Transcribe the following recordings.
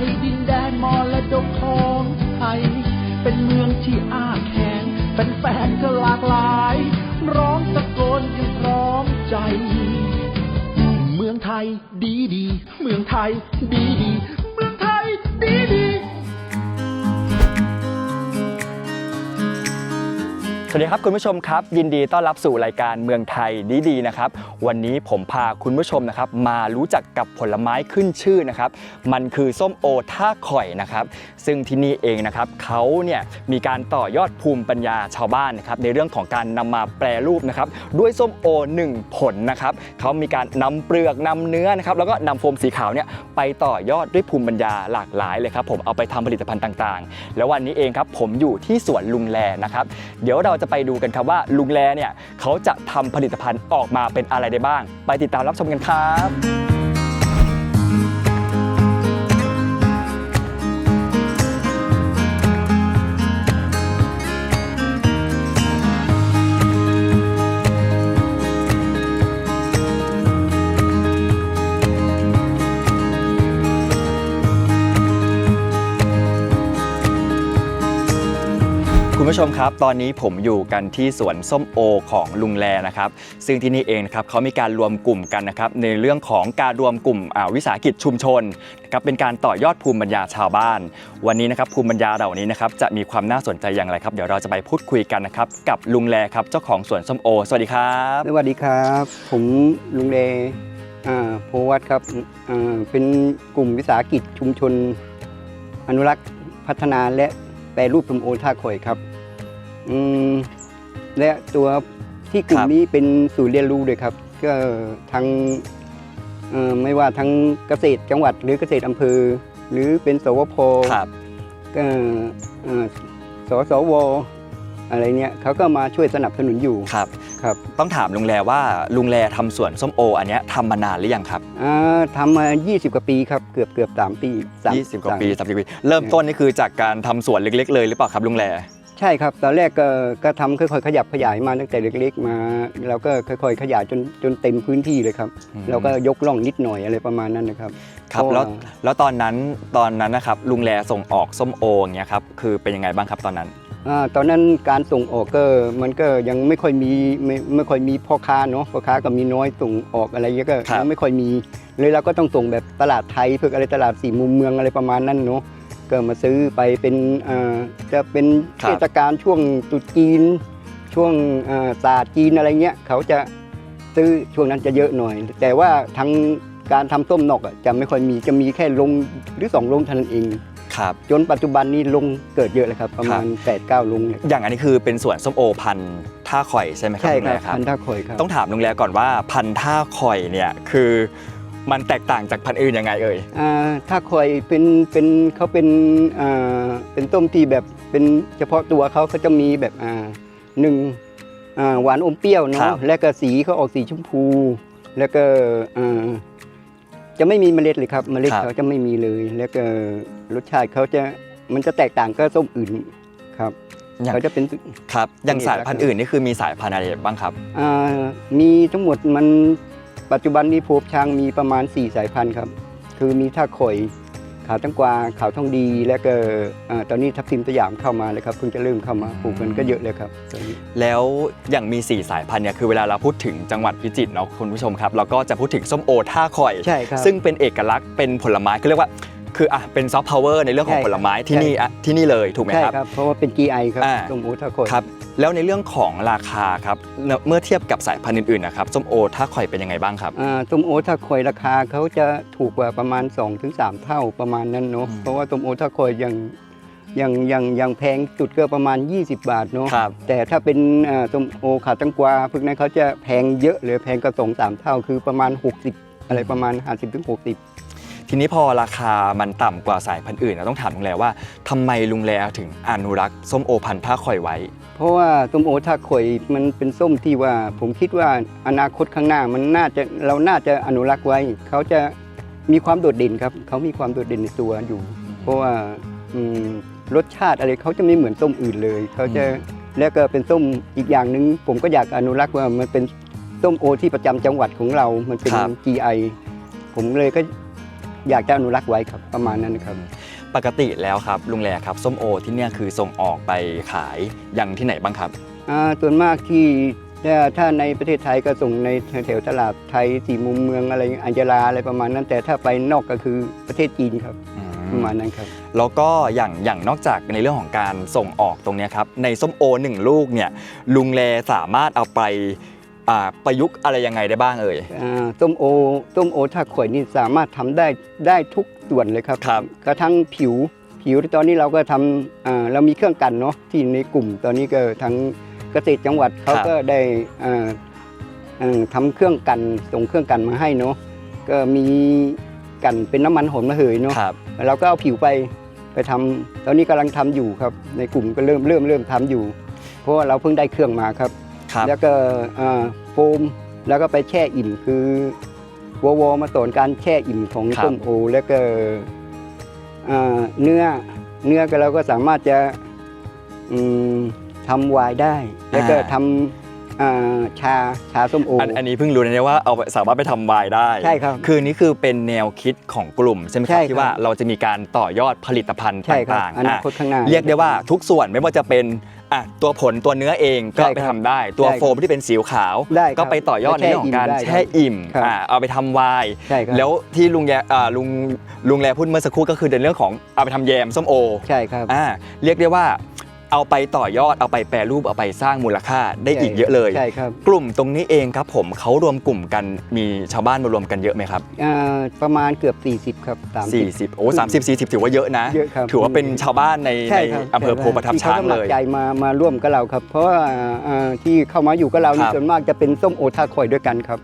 ในดินแดนมรดกของไทย เป็นเมืองที่อ้าแขงแฟนก็หลากหลาย ร้องตะโกนกันพร้อมใจ เมืองไทยดีดี เมืองไทยดีดี สวัสดีครับคุณผู้ชมครับ ยินดีต้อนรับสู่รายการเมืองไทยดีๆนะครับ วันนี้ผมพาคุณผู้ชมนะครับ มารู้จักกับผลไม้ขึ้นชื่อนะครับ มันคือส้มโอท่าข่อยนะครับ ซึ่งที่นี่เองนะครับเขาเนี่ยมีการต่อยอดภูมิปัญญาชาวบ้านนะครับ ในเรื่องของการนำมาแปรรูปนะครับ ด้วยส้มโอหนึ่งผลนะครับเขามีการนำเปลือกนำเนื้อนะครับ แล้วก็นำโฟมสีขาวเนี่ยไปต่อยอดด้วยภูมิปัญญาหลากหลายเลยครับผมเอาไปทำผลิตภัณฑ์ต่างๆ แล้ววันนี้เองครับผมอยู่ที่สวนลุงแลนะครับ เดี๋ยวเราจะไปดูกันครับว่าลุงแลเนี่ยเขาจะทำผลิตภัณฑ์ออกมาเป็นอะไรได้บ้าง ไปติดตามรับชมกันครับ ผู้ชมครับ ตอนนี้ผมอยู่กันที่สวนส้มโอของลุงแลนะครับ ซึ่งที่นี่เองนะครับเขามีการรวมกลุ่มกันนะครับในเรื่องของการรวมกลุ่มอ่าวิสาหกิจชุมชนนะครับเป็นการต่อยอดภูมิปัญญาชาวบ้าน วันนี้นะครับภูมิปัญญาเหล่านี้นะครับจะมีความน่าสนใจอย่างไรครับ เดี๋ยวเราจะไปพูดคุยกันนะครับกับลุงแลครับเจ้าของสวนส้มโอ สวัสดีครับสวัสดีครับ ผมลุงเลอ่าโพวัตครับอ่าเป็นกลุ่มวิสาหกิจชุมชน อนุรักษ์พัฒนาและแปรรูปส้มโอท่าข่อยครับ และตัวที่กลุ่คมรับนี้เป็นศูนย์เรียนรู้ด้วยครับ ก็ทั้งเอ่อไม่ว่าทั้งเกษตรจังหวัดหรือเกษตรอำเภอ หรือเป็นสวพครับก็เอ่อสสวอะไรเนี่ยเขาก็มาช่วยสนับสนุนอยู่ครับครับ ต้องถามลุงแลว่าลุงแลทำสวนส้มโอ อันเนี้ยทำมานานหรือยังครับอ่าทำมา 20 กว่าปีครับเกือบเกือบสามปีสาม20 กว่าปีสม30ปี เริ่มต้นนี่คือจากการทำสวนเล็ก ๆ เลยหรือเปล่าครับลุงแล ใช่ครับ ตอนแรกก็ก็ทำค่อยๆ ขยับขยายมาตั้งแต่เล็กๆ มาแล้วก็ค่อยๆ ขยายจนจนเต็มพื้นที่เลยครับอืมแล้วก็ยกล่องนิดหน่อยอะไรประมาณนั้นนะครับ ครับเพราะแล้วว่าแล้วตอนนั้นตอนนั้นนะครับลุงแลส่งออกส้มโออย่างเงี้ยครับคือเป็นยังไงบ้างครับตอนนั้นอ่าตอนนั้นการส่งออกก็มันก็ยังไม่ค่อยมีไม่ไม่ค่อยมีพ่อค้าเนาะพ่อค้าก็มีน้อยส่งออกอะไรเงี้ยก็ครับ ยังไม่ค่อยมีเลยเราก็ต้องส่งแบบตลาดไทยเพื่ออะไรตลาดสี่มุมเมืองอะไรประมาณนั้นเนาะ ก็มาซื้อไปเป็นอ่าจะเป็นเทศกาลช่วงตรุษจีน ช่วงอ่าศาสตร์จีนอะไรเงี้ยเขาจะซื้อช่วงนั้นจะเยอะหน่อย แต่ว่าทั้งการทำส้มนอกอะจะไม่ค่อยมีจะมีแค่ลงหรือสองลงเท่านั้นเองครับจนปัจจุบันนี้ลงเกิดเยอะเลยครับประมาณ8ปดเก้าลงเนี่ยอย่างอันนี้คือเป็นสวนส้มโอพันธุ์ท่าข่อยใช่ไหมครับใช่ลุงคแลรับครับพันธะข่อยครับต้องถามลุงแลก่อนว่าพันธุ์ท่าข่อยเนี่ยคือ มันแตกต่างจากพันธุ์อื่นยังไงเอ่ยอ่าถ้าข่อยเป็นเป็นเขาเป็นอ่าเป็นต้มที่แบบเป็นเฉพาะตัวเขาเขาจะมีแบบอ่าหนึ่งอ่าหวานอมเปรี้ยวครัเนาะบและก็สีเขาออกสีชมพู แล้วก็อ่าจะไม่มีเมล็ดเลยครับ เมล็ดเขาจะไม่มีเลย แล้วก็รสชาติเขาจะมันจะแตกต่างก็ส้มอื่นครับอย่างเขาจะเป็นครับอย่างเป็นเอกลัสากษณ์ยพันธุ์อื่นนี่คือมีสายพันธุ์อะไรบ้างครับอ่ามีทั้งหมดมัน ปัจจุบันนี้พบช้างมีประมาณ 4 สายพันธุ์ครับ คือมีท่าข่อยขาวตั้งกวาขาวทองดีและก็อ่าตอนนี้ทับทิมสยามเข้ามาเลยครับเพิ่งจะเริ่มเข้ามาปลูกกันก็เยอะเลยครับตอนนี้ แล้วอย่างมี 4 สายพันธุ์เนี่ยคือเวลาเราพูดถึงจังหวัดพิจิตรเนาะคุณผู้ชมครับเราก็จะพูดถึงส้มโอท่าข่อย ใช่ครับ ซึ่งเป็นเอกลักษณ์เป็นผลไม้คือเรียกว่า คืออะเป็นซอฟต์พาวเวอร์ในเรื่องของใช่ผลไม้ที่นี่ใช่อะที่นี่เลยถูกไหมใช่ครับครับ เพราะว่าเป็น GI ครับอ่าส้มโอท่าข่อยครับ แล้วในเรื่องของราคาครับเมื่อเทียบกับสายพันธุ์อื่นๆนะครับส้มโอท่าข่อยเป็นยังไงบ้างครับ อ่าส้มโอท่าข่อยราคาเขาจะถูกกว่าประมาณ 2-3 เท่าประมาณนั้นเนาะ อืม เพราะว่าส้มโอท่าข่อยยังยังยังยังแพงสุดก็ประมาณ 20 บาทเนาะ ครับ แต่ถ้าเป็นอ่าส้มโอขาตังกวาพวกนั้นเขาจะแพงเยอะเลยแพงกว่าสองสามเท่าคือประมาณ 60 อะไรประมาณ 50ถึง60 ทีนี้พอราคามันต่ำกว่าสายพันธุ์อื่นเราต้องถามลุงแลว่าทำไมลุงแลถึงอนุรักษ์ส้มโอพันธุ์ท่าข่อยไว้ เพราะว่าส้มโอท่าข่อยมันเป็นส้มที่ว่า ผมคิดว่าอนาคตข้างหน้ามันน่าจะเราน่าจะอนุรักษ์ไว้ เขาจะมีความโดดเด่นครับ เขามีความโดดเด่นในตัวอยู่ เพราะว่าอืมรสชาติอะไรเขาจะไม่เหมือนส้มอื่นเลย เขาจะแล้วก็เป็นส้มอีกอย่างหนึ่งผมก็อยากอนุรักษ์ว่ามันเป็นส้มโอที่ประจำจังหวัดของเรา มันเป็นครับ GI ผมเลยก็ อยากจะอนุรักษ์ไว้ครับประมาณนั้นนะครับ ปกติแล้วครับลุงแลครับส้มโอที่เนี่ยคือส่งออกไปขายยังที่ไหนบ้างครับ อ่าส่วนมากที่ถ้าถ้าในประเทศไทยก็ส่งในแถวๆตลาดไทยสี่มุมเมืองอะไรอัญญาลาอะไรประมาณนั้น แต่ถ้าไปนอกก็คือประเทศจีนครับประมาณนั้นครับ แล้วก็อย่างอย่างนอกจากในเรื่องของการส่งออกตรงเนี้ยครับในส้มโอหนึ่งลูกเนี่ยลุงแลสามารถเอาไป อ่าประยุกต์อะไรยังไงได้บ้างเอ่ย อ่าส้มโอส้มโอถ้าข่อยนี่สามารถทำได้ได้ทุกส่วนเลยครับครับ กระทั่งผิวผิวตอนนี้เราก็ทำอ่าเรามีเครื่องกันเนาะที่ในกลุ่มตอนนี้ก็ทั้งเกษตรจังหวัดเขาก็ได้อ่าอ่าทำเครื่องกันส่งเครื่องกันมาให้เนาะก็มีกันเป็นน้ำมันหอมระเหยเนาะ ครับ เราก็เอาผิวไปไปทำตอนนี้กำลังทำอยู่ครับ ในกลุ่มก็เริ่มเริ่มเริ่มทำอยู่ เพราะว่าเราเพิ่งได้เครื่องมาครับ ครับ แล้วก็อ่าโฟมแล้วก็ไปแช่อิ่มคือวอวอมาสอนการแช่อิ่มของครับ ส้มโอ แล้วก็อ่าเนื้อเนื้อก็เราก็สามารถจะอืมทำไวน์ได้ แล้วก็ทำอ่าชาชาส้มโออันอันนี้เพิ่งรู้นะเนี่ยว่าเอาไปสามารถไปทำวายได้ ใช่ครับ คือนี่คือเป็นแนวคิดของกลุ่มใช่ไหมคใช่รับครับ ที่ว่าเราจะมีการต่อยอดผลิตภัณฑ์ใช่ครับต่างอๆนาอะคตข้างหน้า เรียกได้ว่าทุกส่วนไม่ว่าจะเป็น อะตัวผลตัวเนื้อเองก็ใช่ครับไปทำได้ ตัวใช่ครับโฟมที่เป็นสีขาว ได้ครับก็ไปต่อยอดในเรื่องของการแช่แช่อิ่อิ่มมได้ครับอะเอาไปทำวายใช่ครับ แล้วที่ลุงแยอ่าลุงลุงแลพูดเมื่อสักครู่ก็คือในเรื่องของเอาไปทำแยมส้มโอ ใช่ครับ อ่าเรียกได้ว่า เอาไปต่อยอดเอาไปแปรรูปเอาไปสร้างมูลค่าได้อีกเยอะเลย ใช่ครับกลุ่มตรงนี้เองครับผมเขารวมกลุ่มกันมีชาวบ้านมารวมกันเยอะไหมครับอ่าประมาณเกือบ 40 ครับ30 40โอ้สามสิบสี่สิบถือว่าเยอะนะ เยอะครับ ถือว่าเป็นชาวบ้านในใช่ในครับอำเภอโพประทับที่ช้างขสเลมัคย รใจมามาร่วมกับเราครับ เพราะว่าอ่าที่เข้ามาอยู่กับเรานี่ครับส่วนมากจะเป็นส้มโอท่าคอยด้วยกันครับ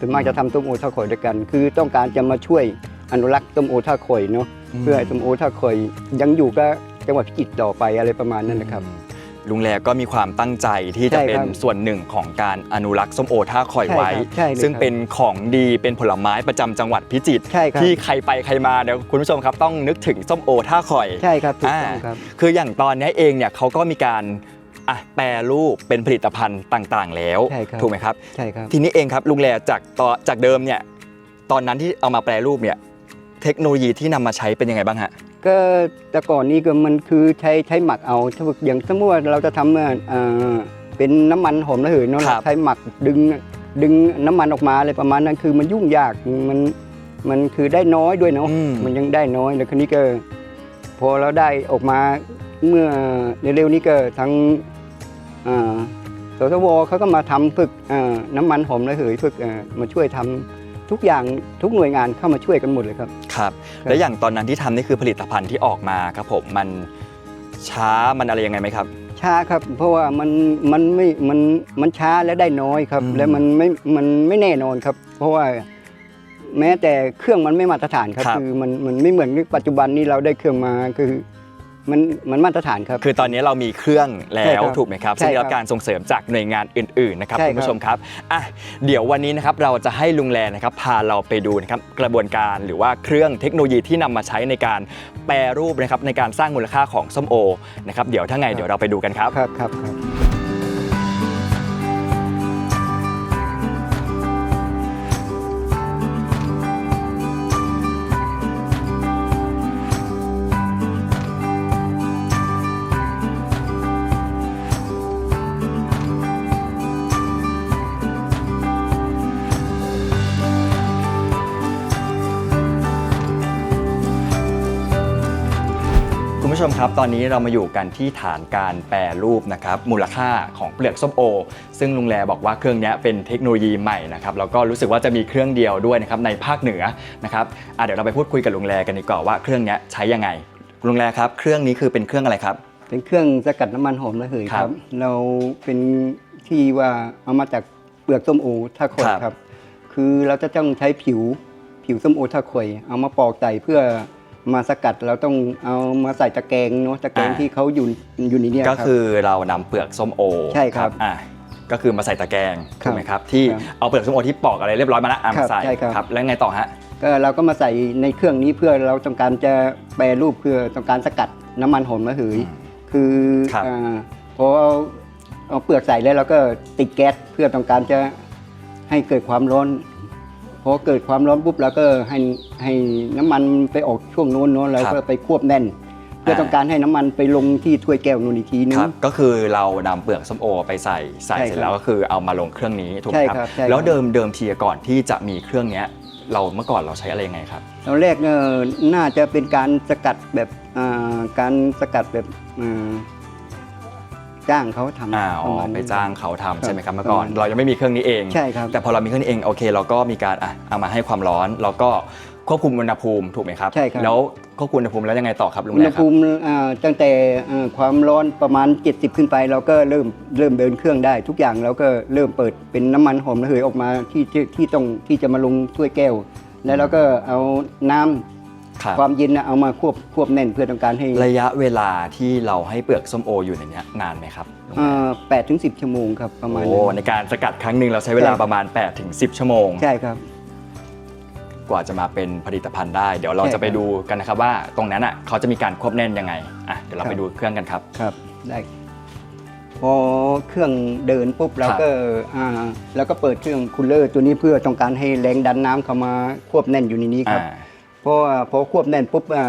ส่วนมากจะทำส้มโอท่าคอยด้วยกัน คือต้องการจะมาช่วยอนุรักษ์ส้มโอท่าคอยเนาะเพื่อให้ส้มโอท่าคอยยังอยู่กับ จังหวัดพิจิตรต่อไปอะไรประมาณนั้นนะครับ ลุงแลก็มีความตั้งใจที่จะใช่เป็นครับส่วนหนึ่งของการอนุรักษ์ส้มโอท่าคอยใช่ครับไว้ใช่เลยซึ่งครับเป็นของดีเป็นผลไม้ประจำจังหวัดพิจิตรใช่ครับ ที่ใครไปใครมาเดี๋ยวคุณผู้ชมครับต้องนึกถึงส้มโอท่าคอย ใช่ครับถูกต้องอ่าครับ คืออย่างตอนนี้เองเนี่ยเขาก็มีการอะแปรรูปเป็นผลิตภัณฑ์ต่างๆ แล้ว ใช่ครับ ถูกไหมครับ ใช่ครับ ทีนี้เองครับลุงแลจากตอนจากเดิมเนี่ยตอนนั้นที่เอามาแปรรูปเนี่ยเทคโนโลยีที่นำมาใช้เป็นยังไงบ้างฮะ ก็แต่ก่อนนี้ก็มันคือใช้ใช้หมักเอาถ้าอย่างสมมติว่าเราจะทำเอ่อเป็นน้ำมันหอมระเหยเนาะครับใช้หมักดึงดึงน้ำมันออกมาอะไรประมาณนั้นคือมันยุ่งยากมันมันคือได้น้อยด้วยเนาะอืมมันยังได้น้อยแล้วคราวนี้ก็พอเราได้ออกมาเมื่อเร็วๆนี้ก็ทั้งอ่าสสวเขาก็มาทำฝึกเอ่อน้ำมันหอมระเหยฝึกเอ่อมาช่วยทำ ทุกอย่างทุกหน่วยงานเข้ามาช่วยกันหมดเลยครับ ครับ แล้วอย่างตอนนั้นที่ทำนี่คือผลิตภัณฑ์ที่ออกมาครับผมมันช้ามันอะไรยังไงไหมครับ ช้าครับ เพราะว่ามันมันไม่มันมันช้าและได้น้อยครับ อืม และมันไม่มันไม่แน่นอนครับ เพราะว่าแม้แต่เครื่องมันไม่มาตรฐานครับครับคือมันมันไม่เหมือนปัจจุบันนี้เราได้เครื่องมาคือ มันมันมาตรฐานครับ คือตอนนี้เรามีเครื่องแล้ใช่ควรับถูกไหมครับใช่ซึ่งได้ครับรับการส่งเสริมจากหน่วยงานอื่นๆนะครับใช่คุณผู้ชมครับอะเดี๋ยววันนี้นะครับเราจะให้ลุงแลนะครับพาเราไปดูนะครับกระบวนการหรือว่าเครื่องเทคโนโลยีที่นำมาใช้ในการแปรรูปนะครับในการสร้างมูลค่าของส้มโอนะครับเดี๋ยวถ้าไงเดี๋ยวเราไปดูกันครับ ครับครับครับ ผู้ชมครับตอนนี้เรามาอยู่กันที่ฐานการแปรรูปนะครับมูลค่าของเปลือกส้มโอ ซึ่งลุงแลบอกว่าเครื่องนี้เป็นเทคโนโลยีใหม่นะครับแล้วก็รู้สึกว่าจะมีเครื่องเดียวด้วยนะครับในภาคเหนือนะครับอะเดี๋ยวเราไปพูดคุยกับลุงแลกันดีกว่าว่าเครื่องนี้ใช้ยังไงลุงแลครับเครื่องนี้คือเป็นเครื่องอะไรครับ เป็นเครื่องสกัดน้ำมันหอมระเหยครัครับบเราเป็นที่ว่าเอามาจากเปลือกส้มโอถ้าคนครับครับ คือเราจะต้องใช้ผิวผิผิวส้มโอท่าข่อยเอามาปอกใส่เพื่อ มาสกัดเราต้องเอามาใส่ตะแกรงเนาะตะแกรงอ่า ที่เขาอยู่อยู่ในเนี้ยก็รับคือเรานำเปลือกส้มโอใช่ครับ อะก็คือมาใส่ตะแกรงครัถูบกไหมครับที่ครับเอาเปลือกส้มโอที่ปอกอะไรเรียบร้อยมาแล้วอะครัมาบใส่ใช่ครับ ครับแล้วไงต่อฮะก็เราก็มาใส่ในเครื่องนี้เพื่อเราต้องการจะแปรรูปเพื่อต้องการสกัดน้ำมันหอมระเหย คือครับอ่าพอเอาเอาเปลือกใส่แล้วเราก็ติดแก๊สเพื่อต้องการจะให้เกิดความร้อน พอเกิดความร้อนปุ๊บเราก็ให้ให้น้ำมันไปออกช่วงโน้นโน้นเราก็ไปควบแน่น เพื่อต้องการให้น้ำมันไปลงที่ถ้วยแก้วนูนอีกทีนึคงรับ ก็คือเรานำเปลือกส้มโอไปใส่ใส่ใช่เสร็จครับแล้วก็คือเอามาลงเครื่องนี้ถูกไหมใช่ครับครับใช่ครับ แล้วเดิมเดิมทีก่อนที่จะมีเครื่องเนี้ย เราเมื่อก่อนเราใช้อะไรยังไงครับ ตอนแรกเนี่ยน่าจะเป็นการสกัดแบบอ่าการสกัดแบบอ่า จ้างเขาทำอ่าปอ๋อระมาณไปนั้นจ้างเขาทำใช่ไหมครับครับเมื่อก่อนประมาณเรายังไม่มีเครื่องนี้เองใช่ครับ แต่พอเรามีเครื่องนี้เองโอเค เราก็มีการอะเอามาให้ความร้อนแล้วก็ควบคุมอุณหภูมิถูกไหมครับ ใช่ครับ แล้วควบคุมอุณหภูมิแล้วยังไงต่อครับลุงอุณแรหกครัภูบมิอ่าตั้งแต่อ่าความร้อนประมาณ 70 ขึ้นไป เราก็เริ่มเริ่มเดินเครื่องได้ ทุกอย่างเราก็เริ่มเปิดเป็นน้ำมันหอมระเหยออกมาที่ที่ที่ต้องที่จะมาลงถ้วยแก้ว แล้วเราก็เอาน้ำ ครับ ความเย็นน่ะเอามาควบควบแน่นเพื่อต้องการให้ระยะเวลาที่เราให้เปลือกส้มโออยู่ในเนี้ยนานไหมครับลุงแรอ่าแปดถึงสิบชั่วโมงครับประมาณโอ้นั้นในการสกัดครั้งหนึ่งเราใช้เวลาใช่ประมาณ8ถึง10ชั่วโมง ใช่ครับ กว่าจะมาเป็นผลิตภัณฑ์ได้ เดี๋ยวเราใช่จะไปครับดูกันนะครับว่าตรงนั้นอะเขาจะมีการควบแน่นยังไงอะเดี๋ยวเราครับไปดูเครื่องกันครับ ครับได้พอเครื่องเดินปุ๊บเราก็อ่าแล้วก็เปิดเครื่องคูลเลอร์ตัวนี้เพื่อต้องการให้แรงดันน้ำเข้ามาควบแน่นอยู่ในนี้ครับ อ่าเพราะว่าพอควบแน่นปุ๊บอ่า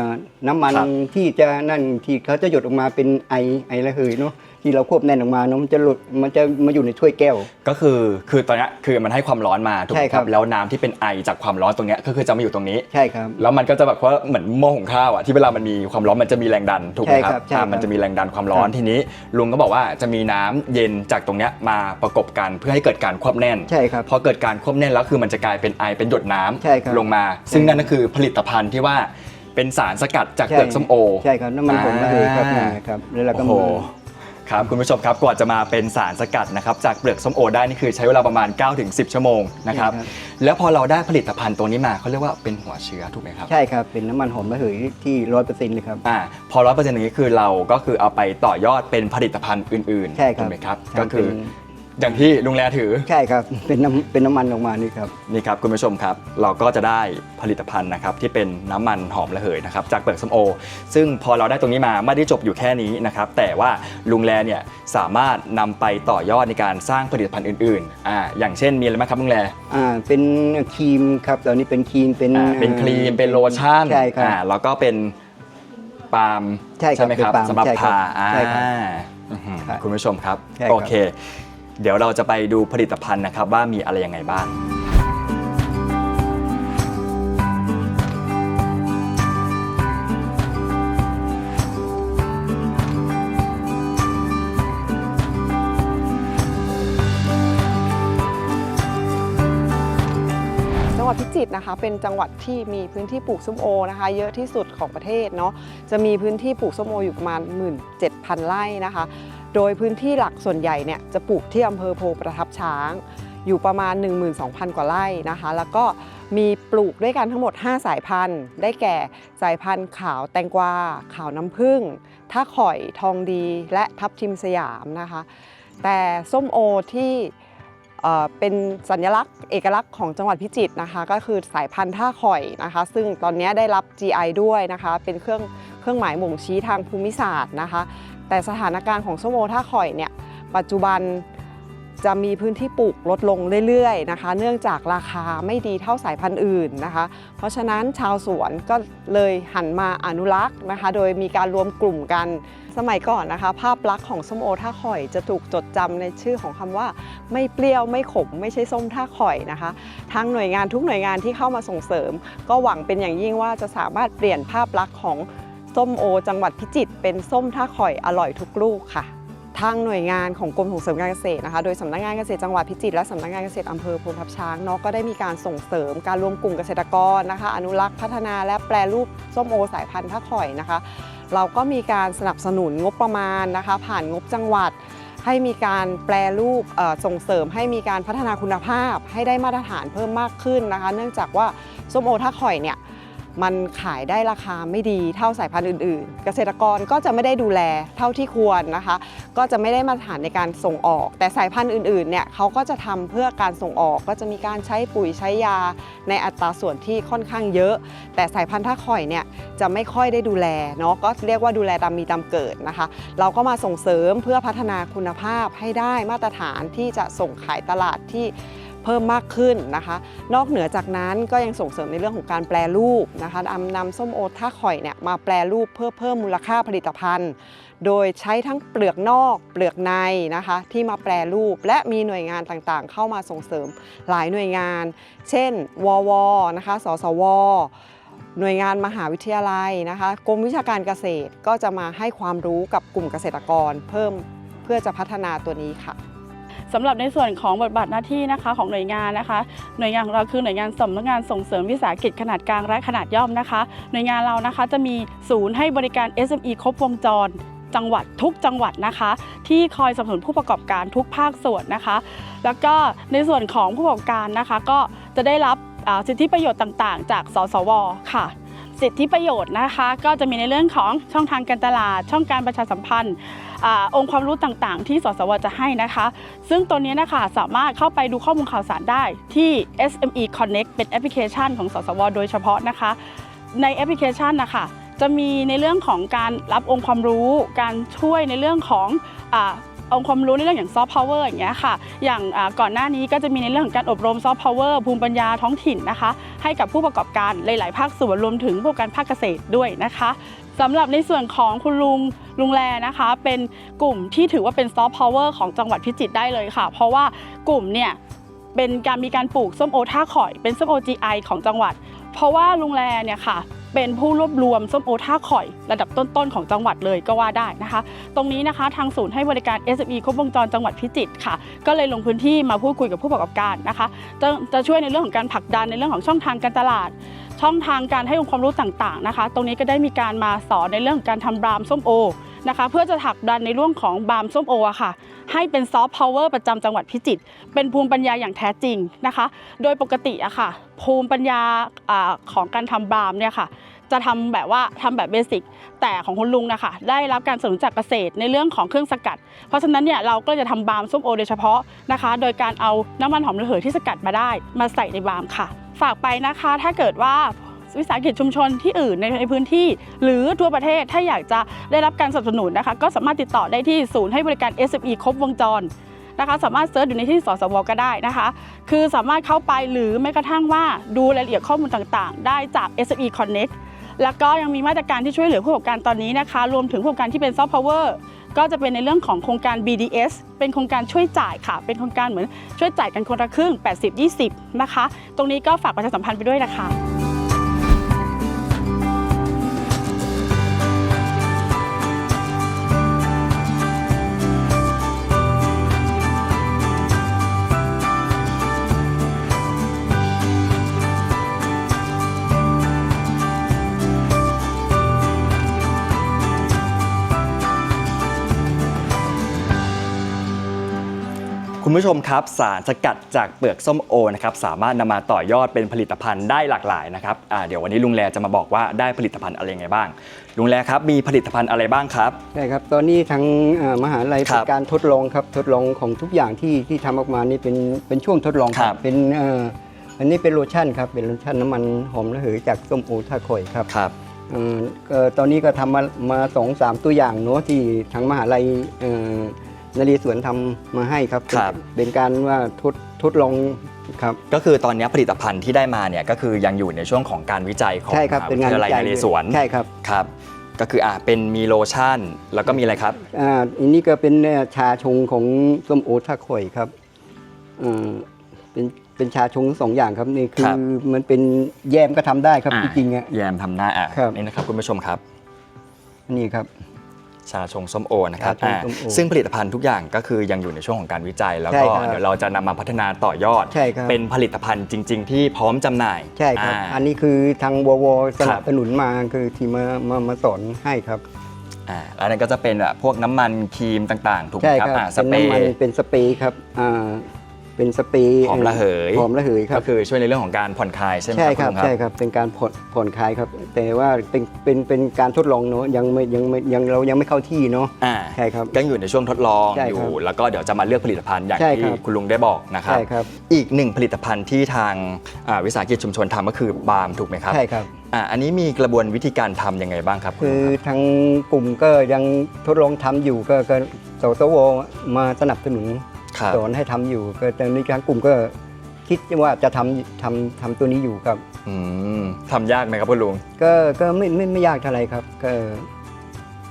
น้ำมันครับที่จะนั่นที่เขาจะหยดออกมาเป็นไอไอระเหยเนาะ ที่เราควบแน่นออกมาเนาะมันจะหลุดมันจะมาอยู่ในถ้วยแก้ว ก็คือคือตอนเนี้ยคือมันให้ความร้อนมาถูกไหมใช่คครัรับ บแล้วน้ำที่เป็นไอจากความร้อนตรงเนี้ยก็คือจะมาอยู่ตรงนี้ ใช่ครับ แล้วมันก็จะแบบว่าเหมือนหม้อหุงข้าวอะที่เวลามันมีความร้อนมันจะมีแรงดันถูกไหมใช่คครัรับบใช่ครับ อ่ามันจะมีแรงดันความร้อนครับทีนี้ ลุงก็บอกว่าจะมีน้ำเย็นจากตรงเนี้ยมาประกบกันเพื่อให้เกิดการควบแน่นใช่ครับ พอเกิดการควบแน่นแล้วคือมันจะกลายเป็นไอเป็นหยดน้ำใช่ครับลงมา ซึ่งนั่นก็คือผลิตภัณฑ์ที่ว่าเป็นสารสกัดจากเปลือกส้มโอ ใช่ครับน้ำมันหอมระเหยครับอ่า นะครับแล้วเราก็โอ้โหมา ครับคุณผู้ชมครับกว่าจะมาเป็นสารสกัดนะครับจากเปลือกส้มโอได้นี่คือใช้เวลาประมาณ 9-10 ชั่วโมงนะครับใช่ครับแล้วพอเราได้ผลิตภัณฑ์ตัวนี้มาเขาเรียกว่าเป็นหัวเชื้อถูกไหมครับใช่ครับเป็นน้ำมันหอมระเหยที่ร้อยเปอร์เซ็นต์เลยครับอ่าพอร้อยเปอร์เซ็นต์อย่างนี้คือเราก็คือเอาไปต่อยอดเป็นผลิตภัณฑ์อื่นๆใช่ครับถูกไหมครับทำก็คือเป็น อย่างที่ลุงแลถือ ใช่ครับเป็นน้ำเป็นน้ำมันออกมานี่ครับ นี่ครับคุณผู้ชมครับ เราก็จะได้ผลิตภัณฑ์นะครับที่เป็นน้ำมันหอมระเหยนะครับจากเปลือกส้มโอ ซึ่งพอเราได้ตรงนี้มาไม่ได้จบอยู่แค่นี้นะครับแต่ว่าลุงแลเนี่ยสามารถนำไปต่อยอดในการสร้างผลิตภัณฑ์อื่นๆอ่าอย่างเช่นมีอะไรบ้างครับลุงแล อ่าเป็นครีมครับตอนนี้เป็นครีมเป็นอ่าเป็นครีมเป็นโลชั่นใช่ครับ อ่าแล้วก็เป็นปาล์มใช่ครับไหมครับเป็นปาล์มสำหรับใช่ครับทาอ่าใช่ครับอื้อหือครับคุณผู้ชมครับ ใช่ครับ โอเค เดี๋ยวเราจะไปดูผลิตภัณฑ์นะครับว่ามีอะไรยังไงบ้าง จังหวัดพิจิตรนะคะเป็นจังหวัดที่มีพื้นที่ปลูกส้มโอนะคะ เยอะที่สุดของประเทศเนาะจะมีพื้นที่ปลูกส้มโออยู่ประมาณ 17,000 ไร่นะคะ โดยพื้นที่หลักส่วนใหญ่เนี่ยจะปลูกที่อำเภอโพประทับช้าง อยู่ประมาณ 12,000 กว่าไร่นะคะ แล้วก็มีปลูกด้วยกันทั้งหมด 5 สายพันธุ์ ได้แก่สายพันธุ์ขาวแตงกวาขาวน้ำผึ้งท่าข่อยทองดีและทับทิมสยามนะคะ แต่ส้มโอที่เอ่เป็นสัญลักษณ์เอกลักษณ์ของจังหวัดพิจิตรนะคะ ก็คือสายพันธุ์ท่าข่อยนะคะ ซึ่งตอนนี้ได้รับ GI ด้วยนะคะ เป็นเครื่องเครื่องหมายบ่งชี้ทางภูมิศาสตร์นะคะ แต่สถานการณ์ของส้มโอท่าข่อยเนี่ยปัจจุบันจะมีพื้นที่ปลูกลดลงเรื่อยๆนะคะ เนื่องจากราคาไม่ดีเท่าสายพันธุ์อื่นนะคะ เพราะฉะนั้นชาวสวนก็เลยหันมาอนุรักษ์นะคะ โดยมีการรวมกลุ่มกันสมัยก่อนนะคะ ภาพลักษณ์ของส้มโอท่าข่อยจะถูกจดจำในชื่อของคำว่า ไม่เปรี้ยวไม่ขม ไม่ใช่ส้มท่าข่อยนะคะทางหน่วยงานทุกหน่วยงานที่เข้ามาส่งเสริม ก็หวังเป็นอย่างยิ่งว่าจะสามารถเปลี่ยนภาพลักษณ์ของ ส้มโอ จังหวัดพิจิตรเป็นส้มท่าข่อยอร่อยทุกลูกค่ะ ทางหน่วยงานของกรมส่งเสริมการเกษตรนะคะ โดยสำนักงานเกษตรจังหวัดพิจิตรและสำนักงานเกษตรอำเภอโพธิ์ทับช้างเนาะก็ได้มีการส่งเสริมการรวมกลุ่มเกษตรกรนะคะ อนุรักษ์พัฒนาและแปรรูปส้มโอสายพันธุ์ท่าข่อยนะคะ เราก็มีการสนับสนุนงบประมาณนะคะ ผ่านงบจังหวัดให้มีการแปรรูปส่งเสริมให้มีการพัฒนาคุณภาพ ให้ได้มาตรฐานเพิ่มมากขึ้นนะคะ เนื่องจากว่าส้มโอท่าข่อยเนี่ย มันขายได้ราคาไม่ดีเท่าสายพันธุ์อื่น ๆ เกษตรกรก็จะไม่ได้ดูแลเท่าที่ควรนะคะ ก็จะไม่ได้มาตรฐานในการส่งออก แต่สายพันธุ์อื่น ๆ เนี่ยเขาก็จะทำเพื่อการส่งออก ก็จะมีการใช้ปุ๋ยใช้ยาในอัตราส่วนที่ค่อนข้างเยอะ แต่สายพันธุ์ท่าข่อยเนี่ยจะไม่ค่อยได้ดูแลเนาะก็เรียกว่าดูแลตามมีตามเกิดนะคะ เราก็มาส่งเสริมเพื่อพัฒนาคุณภาพให้ได้มาตรฐานที่จะส่งขายตลาดที่ เพิ่มมากขึ้นนะคะ นอกเหนือจากนั้นก็ยังส่งเสริมในเรื่องของการแปรรูปนะคะนำนำส้มโอท่าข่อยเนี่ยมาแปรรูปเพื่อเพิ่มมูลค่าผลิตภัณฑ์ โดยใช้ทั้งเปลือกนอกเปลือกในนะคะ ที่มาแปรรูปและมีหน่วยงานต่างๆ เข้ามาส่งเสริมหลายหน่วยงาน เช่น ววนะคะ สสวหน่วยงานมหาวิทยาลัยนะคะกรมวิชาการเกษตรก็จะมาให้ความรู้กับกลุ่มเกษตรกร เพิ่มเพื่อจะพัฒนาตัวนี้ค่ะ สำหรับในส่วนของบทบาทหน้าที่นะคะของหน่วยงานนะคะ หน่วยงานของเราคือหน่วยงานสำนักงานส่งเสริมวิสาหกิจขนาดกลางและขนาดย่อมนะคะ หน่วยงานเรานะคะจะมีศูนย์ให้บริการ SME ครบวงจร จังหวัดทุกจังหวัดนะคะ ที่คอยสนับสนุนผู้ประกอบการทุกภาคส่วนนะคะ แล้วก็ในส่วนของผู้ประกอบการนะคะ ก็จะได้รับสิทธิประโยชน์ต่างๆ จากสสวค่ะสิทธิประโยชน์นะคะ ก็จะมีในเรื่องของช่องทางการตลาด ช่องการประชาสัมพันธ์ องค์ความรู้ต่างๆ ที่สสวจะให้นะคะ ซึ่งตัวนี้นะคะสามารถเข้าไปดูข้อมูลข่าวสารได้ที่ SME Connect เป็นแอปพลิเคชันของสสวโดยเฉพาะนะคะ ในแอปพลิเคชันนะคะจะมีในเรื่องของการรับองค์ความรู้ การช่วยในเรื่องของ องค์ความรู้ในเรื่องอย่างซอฟต์พาวเวอร์อย่างเงี้ยค่ะ อย่างก่อนหน้านี้ก็จะมีในเรื่องของการอบรมซอฟต์พาวเวอร์ภูมิปัญญาท้องถิ่นนะคะ ให้กับผู้ประกอบการหลาย ๆ ภาคส่วนรวมถึงผู้ประกอบการภาคเกษตรด้วยนะคะสำหรับในส่วนของคุณลุงลุงแลนะคะ เป็นกลุ่มที่ถือว่าเป็นซอฟต์พาวเวอร์ของจังหวัดพิจิตรได้เลยค่ะ เพราะว่ากลุ่มเนี่ยเป็นการมีการปลูกส้มโอท่าข่อย เป็นส้มโอ GI ของจังหวัด เพราะว่าลุงแลเนี่ยค่ะเป็นผู้รวบรวมส้มโอท่าข่อยระดับต้นๆของจังหวัดเลยก็ว่าได้นะคะ ตรงนี้นะคะทางศูนย์ให้บริการ SME ครบวงจรจังหวัดพิจิตรค่ะ ก็เลยลงพื้นที่มาพูดคุยกับผู้ประกอบการนะคะ จะจะช่วยในเรื่องของการผลักดันในเรื่องของช่องทางการตลาด ช่องทางการให้องค์ความรู้ต่างๆนะคะ ตรงนี้ก็ได้มีการมาสอนในเรื่องของการทำบรามส้มโอนะคะเพื่อจะผลักดันในเรื่องของบรามส้มโออะค่ะ ให้เป็นซอฟต์พาวเวอร์ประจำจังหวัดพิจิตรเป็นภูมิปัญญาอย่างแท้จริงนะคะ โดยปกติอะค่ะ ภูมิปัญญาอาของการทำบรามเนี่ยค่ะ จะทำแบบว่าทำแบบเบสิกแต่ของคุณลุงนะคะได้รับการสนับสนุนจากเกษตรในเรื่องของเครื่องสกัด เพราะฉะนั้นเนี่ยเราก็จะทำบาล์มส้มโอโดยเฉพาะนะคะ โดยการเอาน้ำมันหอมระเหยที่สกัดมาได้ มาใส่ในบาล์มค่ะ ฝากไปนะคะ ถ้าเกิดว่าวิสาหกิจชุมชนที่อื่นในในพื้นที่ หรือทั่วประเทศถ้าอยากจะได้รับการสนับสนุนนะคะ ก็สามารถติดต่อได้ที่ศูนย์ให้บริการ SME ครบวงจรนะคะสามารถเซิร์ชอยู่ในที่สสวก็ได้นะคะ คือสามารถเข้าไปหรือแม้กระทั่งว่าดูรายละเอียดข้อมูลต่างๆ ได้จาก SME Connect แล้วก็ยังมีมาตรการที่ช่วยเหลือผู้ประกอบการตอนนี้นะคะ รวมถึงผู้ประกอบการที่เป็นซอฟต์พาวเวอร์ก็จะเป็นในเรื่องของโครงการ BDS เป็นโครงการช่วยจ่ายค่ะ เป็นโครงการเหมือนช่วยจ่ายกันคนละครึ่ง 80-20 นะคะ ตรงนี้ก็ฝากประชาสัมพันธ์ไปด้วยนะคะ คุณผู้ชมครับสารสกัดจากเปลือกส้มโอนะครับสามารถนำมาต่อยอดเป็นผลิตภัณฑ์ได้หลากหลายนะครับอ่าเดี๋ยววันนี้ลุงแลจะมาบอกว่าได้ผลิตภัณฑ์อะไรยังไงบ้าง ลุงแลครับมีผลิตภัณฑ์อะไรบ้างครับใช่ครับ ตอนนี้ทางเอ่อมหาลัยครัเป็บนการทดลองครับทดลองของทุกอย่างที่ที่ทำออกมานี่เป็นเป็นช่วงทดลองครับเป็นเอ่ออันนี้เป็นโลชั่นครับเป็นโลชั่นน้ำมันหอมระเหยจากส้มโอท่าข่อยครับครับเอ่อก็ตอนนี้ก็ทำมามาสองสามตัวอย่างเนาะที่ทางมหาลัยเอ่อ นเรศวรทำมาให้ครับเป็นครับ เป็นการว่าทดทดลองครับ ก็คือตอนนี้ผลิตภัณฑ์ที่ได้มาเนี่ยก็คือยังอยู่ในช่วงของการวิจัยของใช่ครับมหาเป็วินงานทยาลัยวิจัยนเรศวรใช่ครับครับ ก็คืออ่าเป็นมีโลชั่น แล้วก็มีอะไรครับ อ่าอันนี้ก็เป็นเอ่อชาชงของส้มโอท่าข่อยครับเอ่อเป็นเป็นชาชงสองอย่างครับนี่คืครัอบ มันเป็นแยมก็ทำได้ครับอ่าจริงๆอะ แยมทำได้อะครับ นี่นะครับคุณผู้ชมครับ นี่ครับ ชาชงส้มโอนะครับชาชงอ่าส้มโอซึ่งผลิตภัณฑ์ทุกอย่างก็คือยังอยู่ในช่วงของการวิจัย แล้วใช่ก็ครับเดี๋ยวเราจะนำมาพัฒนาต่อยอด ใช่ครับ เป็นผลิตภัณฑ์จริง ๆ ที่พร้อมจำหน่ายใช่ครับาอันนี้คือทางววสครันับบสนุนมาคือที่มามามาสอนให้ครับ อ่าแล้วนั่นก็จะเป็นแบบพวกน้ำมันครีมต่าง ๆ ถูกไหมใช่ครับครับอ่าสเป็นเปรน้ำมันย์เป็นสเปรย์ครับอ่า เป็นสเปรย์หอมระเหย หอมระเหยครัก็บ คือช่วยในเรื่องของการผ่อนคลายใช่ไหมใช่คครัรับบคุณลุงใช่ครับเป็นการผ่อนผ่อนคลายครับ แต่ว่าเป็นเป็นเป็นการทดลองเนาะยังไม่ยังไม่ยังเรายังไม่เข้าที่เนาะอ่าใช่ครับยังอยู่ในช่วงทดลองใช่อครับยู่ แล้วก็เดี๋ยวจะมาเลือกผลิตภัณฑ์อย่างใช่ที่ครับ คุณลุงได้บอกนะครับ ใช่ครับอีกหนึ่งผลิตภัณฑ์ที่ทางอ่าวิสาหกิจชุมชนทำก็คือบาร์มถูกไหมครับใช่ครับ อ่าอันนี้มีกระบวนวิธีการทำยังไงบ้างครับณคืลุองรับ ทางกลุ่มก็ยังทดลองทำอยู่ก็ก็สสวมาสนับสนุนครับ สอนให้ทำอยู่ก็ตอนนี้ทางกลุ่มก็คิดว่าจะทำทำทำตัวนี้อยู่ครับอืมทำยากไหมครับคุณลุงก็ก็ไม่ไม่ไม่ยากเท่าไหร่ครับก็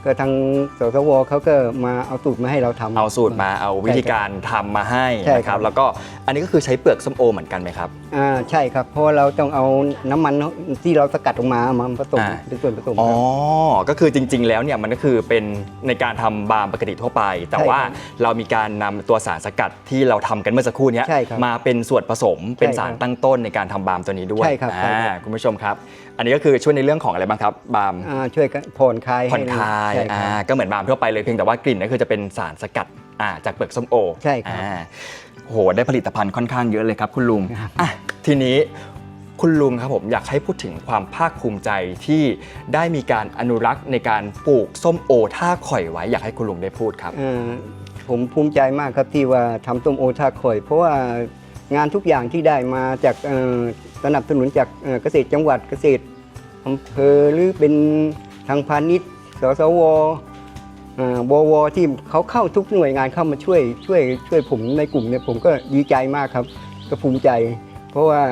ก็ทางสสวเขาก็มาเอาสูตรมาให้เราทำ เอาสูตรมาเอาวิธีการทำมาให้ใช่นะคครัรับ บ แล้วก็อันนี้ก็คือใช้เปลือกส้มโอเหมือนกันไหมครับ อ่าใช่ครับ เพราะว่าเราต้องเอาน้ำมันที่เราสกัดออกมามาผสมอ่า เป็นส่วนผสมอ๋อ ครับ ก็คือจริง ๆ แล้วเนี่ยมันก็คือเป็นในการทำบาร์มปกติทั่วไป แต่ใช่ครับว่าเรามีการนำตัวสารสกัดที่เราทำกันเมื่อสักครู่เนี้ยใช่ครับมาเป็นส่วนผสมเป็นใช่ครับสารตั้งต้นในการทำบาร์มตัวนี้ด้วยใช่ครับใช่อ่าครับคุณผู้ชมครับ อันนี้ก็คือช่วยในเรื่องของอะไรบ้างครับบาร์มอ่าช่วยกันผ่อนคลายผ่อนคลายใช่คอ่ารับ ก็เหมือนบาร์มทั่วไปเลยเพียงแต่ว่ากลิ่นก็คือจะเป็นสารสกัดอ่าจากเปลือกส้มโอใช่ครับ อ่าโหได้ผลิตภัณฑ์ค่อนข้างเยอะเลยครับคุณลุงครับอะทีนี้คุณลุงครับผมอยากให้พูดถึงความภาคภูมิใจที่ได้มีการอนุรักษ์ในการปลูกส้มโอท่าข่อยไว้อยากให้คุณลุงได้พูดครับอ่าผมภูมิใจมากครับที่ว่าทำต้มโอท่าข่อย เพราะว่างานทุกอย่างที่ได้มาจากเอ่อสนับสนุนจากเอ่อเกษตรจังหวัดเกษตร อำเภอหรือเป็นทางพาณิชย์สสวอ่าบวที่เขาเข้าทุกหน่วยงานเข้ามาช่วยช่วยช่วยผมในกลุ่มเนี่ยผมก็ดีใจมากครับ ก็ภูมิใจ เพราะว่า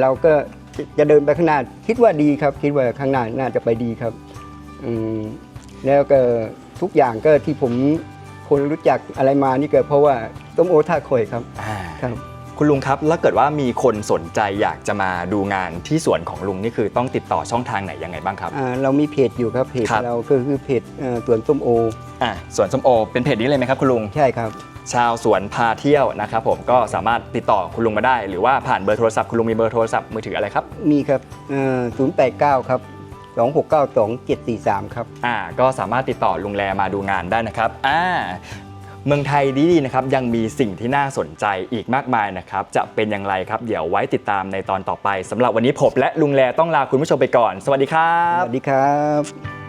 เราก็จะจะเดินไปข้างหน้าคิดว่าดีครับ คิดว่าข้างหน้าน่าจะไปดีครับอืมแล้วก็ทุกอย่างก็ที่ผมคนรู้จักอะไรมานี่ก็เพราะว่าต้มโอท่าคอยครับอ่าครับ คุณลุงครับ แล้วเกิดว่ามีคนสนใจอยากจะมาดูงานที่สวนของลุงนี่คือต้องติดต่อช่องทางไหนยังไงบ้างครับ อ่าเรามีเพจอยู่ครับเพจครับ เราก็คือเพจเอ่อสวนส้มโอ อ่าสวนส้มโอ เป็นเพจนี้เลยไหมครับคุณลุง ใช่ครับ ชาวสวนพาเที่ยวนะครับผมก็สามารถติดต่อคุณลุงมาได้ หรือว่าผ่านเบอร์โทรศัพท์คุณลุงมีเบอร์โทรศัพท์มือถืออะไรครับ มีครับศูนย์แปดเก้าครับสองหกเก้าสองเจ็ดสี่สามครับ อ่าก็สามารถติดต่อลุงแลมาดูงานได้นะครับอ่า เมืองไทยดีๆนะครับยังมีสิ่งที่น่าสนใจอีกมากมายนะครับจะเป็นอย่างไรครับเดี๋ยวไว้ติดตามในตอนต่อไปสำหรับวันนี้ผมและลุงแลต้องลาคุณผู้ชมไปก่อน สวัสดีครับ สวัสดีครับ